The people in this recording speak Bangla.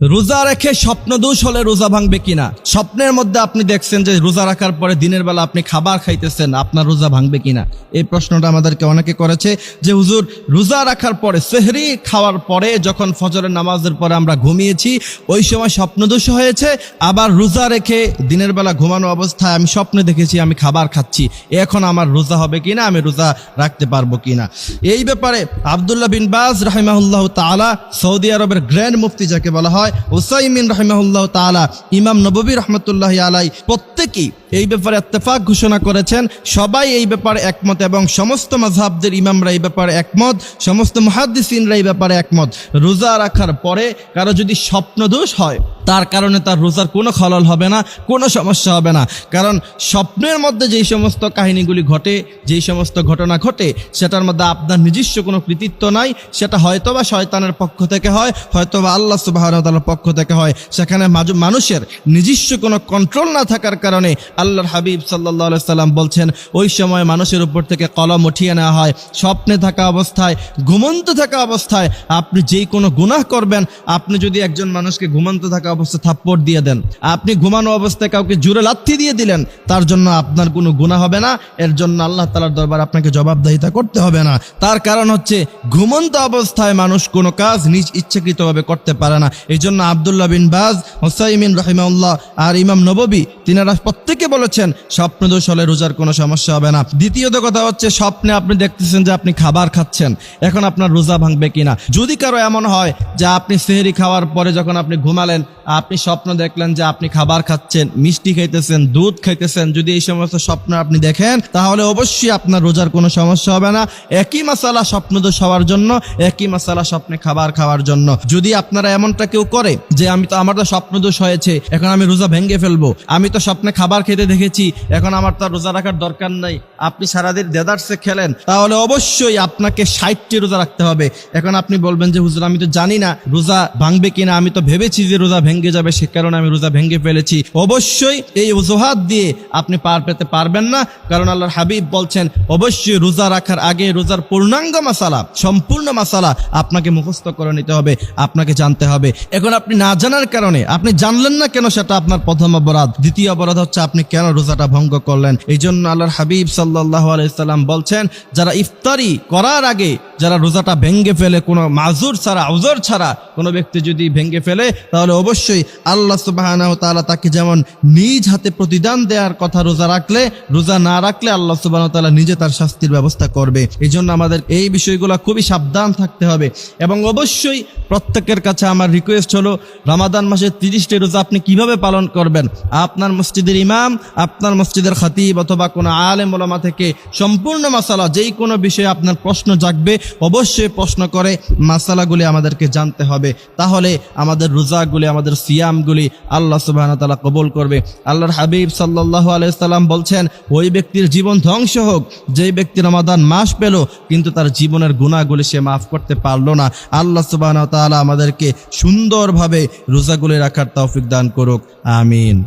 রোজা রেখে স্বপ্ন দোষ হলে রোজা ভাঙবে কিনা? স্বপ্নের মধ্যে আপনি দেখছেন যে রোজা রাখার পরে দিনের বেলা আপনি খাবার খাইতেছেন, আপনার রোজা ভাঙবে কিনা? এই প্রশ্নটা আমাদেরকে অনেকে করেছে যে, হুজুর, রোজা রাখার পরে, সেহরি খাওয়ার পরে যখন ফজরের নামাজের পরে আমরা ঘুমিয়েছি, ওই সময় স্বপ্নদোষ হয়েছে, আবার রোজা রেখে দিনের বেলা ঘুমানো অবস্থায় আমি স্বপ্নে দেখেছি আমি খাবার খাচ্ছি এখন আমার রোজা হবে কিনা? আমি রোজা রাখতে পারব কিনা? এই ব্যাপারে আবদুল্লাহ বিন বাজ রাহিমাহুল্লাহ তাআলা সৌদি আরবের গ্র্যান্ড মুফতি যাকে বলা হয় উসাইমিন রহমাহুল্লাহ তালা ইমাম নববী রহমতুল্লাহ আলাই প্রত্যেকেই এই ব্যাপারে ইত্তেফাক ঘোষণা করেছেন। সবাই এই ব্যাপারে একমত এবং সমস্ত মাযহাবদের ইমামরা এই ব্যাপারে একমত, সমস্ত মুহাদ্দিসিনরা এই ব্যাপারে একমত। রোজা রাখার পরে কারও যদি স্বপ্নদোষ হয়, তার কারণে তার রোজার কোনো খলল হবে না, কোনো সমস্যা হবে না। কারণ স্বপ্নের মধ্যে যেই সমস্ত কাহিনীগুলি ঘটে, যেই সমস্ত ঘটনা ঘটে, সেটার মধ্যে আপনার নিজস্ব কোনো কৃতিত্ব নাই। সেটা হয়তোবা শয়তানের পক্ষ থেকে হয়, হয়তোবা আল্লাহ সুবাহর পক্ষ থেকে হয়। সেখানে মানুষের নিজস্ব কোনো কন্ট্রোল না থাকার কারণে আল্লাহর হাবিব সাল্লাহ সাল্লাম বলছেন, ওই সময় মানুষের উপর থেকে কলম উঠিয়ে নেওয়া হয়। স্বপ্নে থাকা অবস্থায়, ঘুমন্ত থাকা অবস্থায় আপনি যেই কোনো গুনাহ করবেন, আপনি যদি একজন মানুষকে ঘুমন্ত থাকা অবস্থায় থাপ্পড় দিয়ে দেন, আপনি ঘুমানো অবস্থায় কাউকে জুড়ে লাথি দিয়ে দিলেন, তার জন্য আপনার কোনো গুনাহ হবে না, এর জন্য আল্লাহ তালার দরবার আপনাকে জবাবদাহিতা করতে হবে না। তার কারণ হচ্ছে, ঘুমন্ত অবস্থায় মানুষ কোনো কাজ নিজ ইচ্ছাকৃতভাবে করতে পারে না। এই জন্য আবদুল্লাহ বিন বাজ, হোসাইমিন রহিমাউল্লাহ আর ইমাম নববী, তিনারা প্রত্যেকে বলেছেন, স্বপ্নদোষ হলে রোজার কোনো সমস্যা হবে না। দ্বিতীয়ত কথা হচ্ছে, স্বপ্নে আপনি দেখতেছেন যে আপনি খাবার খাচ্ছেন। এখন আপনার রোজা ভাঙবে কিনা? যদি কারও এমন হয় যে আপনি সেহেরি খাওয়ার পরে যখন আপনি ঘুমালেন আপনি স্বপ্ন দেখলেন যে আপনি খাবার খাচ্ছেন, মিষ্টি খাইতেছেন, দুধ খাইতেছেন, যদি এই সমস্ত স্বপ্ন আপনি দেখেন, তাহলে অবশ্যই আপনার রোজার কোনো সমস্যা হবে না। একই মশালা স্বপ্নদোষ হওয়ার জন্য, একই মশালা স্বপ্নে খাবার খাওয়ার জন্য। যদি আপনারা এমনটা কেউ করে যে, আমি তো, আমার তো স্বপ্ন দোষ হয়েছে, এখন আমি রোজা ভেঙে ফেলব, আমি তো স্বপ্নে খাবার খেতে দেখেছি, এখন আমার তো রোজা রাখার দরকার নাই, আপনি সারাদিন দেদারসে খেলেন, তাহলে অবশ্যই আপনাকে ষাটটি রোজা রাখতে হবে। এখন আপনি বলবেন যে, হুজুর, আমি তো জানি না রোজা ভাঙবে কিনা, আমি তো ভেবেছি যে রোজা ভেঙে যাবে, সে কারণে আমি রোজা ভেঙে ফেলেছি। অবশ্যই এই অজুহাত দিয়ে আপনি পার পেতে পারবেন না, কারণ আল্লাহর হাবিব বলছেন, অবশ্যই রোজা রাখার আগে রোজার পূর্ণাঙ্গ মাসালা, সম্পূর্ণ মাসালা আপনাকে মুখস্থ করে নিতে হবে, আপনাকে জানতে হবে। এখন আপনি না জানার কারণে, আপনি জানলেন না কেন সেটা আপনার প্রথম অপরাধ, দ্বিতীয় অপরাধ হচ্ছে আপনি কেন রোজাটা ভঙ্গ করলেন? এই জন্য আল্লাহর হাবিব সাল্লাহ আলাইসাল্লাম বলছেন, যারা ইফতারি করার আগে যারা রোজাটা ভেঙ্গে ফেলে, কোনো মাজুর ছাড়া, আউজর ছাড়া কোনো ব্যক্তি যদি ভেঙ্গে ফেলে, তাহলে অবশ্যই আল্লাহ সুবাহ তাকে যেমন নিজ হাতে প্রতিদান দেওয়ার কথা রোজা রাখলে, রোজা না রাখলে আল্লাহ সুবাহ তাআলা নিজে তার শাস্তির ব্যবস্থা করবে। এই জন্য আমাদের এই বিষয়গুলো খুবই সাবধান থাকতে হবে। এবং অবশ্যই প্রত্যেকের কাছে আমার রিকোয়েস্ট হলো, রামাদান মাসের তিরিশটি রোজা আপনি কীভাবে পালন করবেন? আপনার মসজিদের ইমাম, আপনার মসজিদের খাতিব অথবা কোনো আলেম থেকে সম্পূর্ণ মাসালা, যেই কোনো বিষয়ে আপনার প্রশ্ন জাগবে অবশ্যই প্রশ্ন করে, মাসালাগুলি আমাদেরকে জানতে হবে। তাহলে আমাদের রোজাগুলি, আমাদের সিয়ামগুলি আল্লাহ সুবাহ তালা কবুল করবে। আল্লাহর হাবিব সাল্লাহ আলাইসাল্লাম বলছেন, ওই ব্যক্তির জীবন ধ্বংস হোক, যেই ব্যক্তি রমাদান মাস পেল, কিন্তু তার জীবনের গুণাগুলি সে মাফ করতে পারল না। আল্লাহ সুবাহ তাআলা আমাদেরকে সুন্দরভাবে রোজাগুলি রাখার তৌফিক দান করুক। আমিন।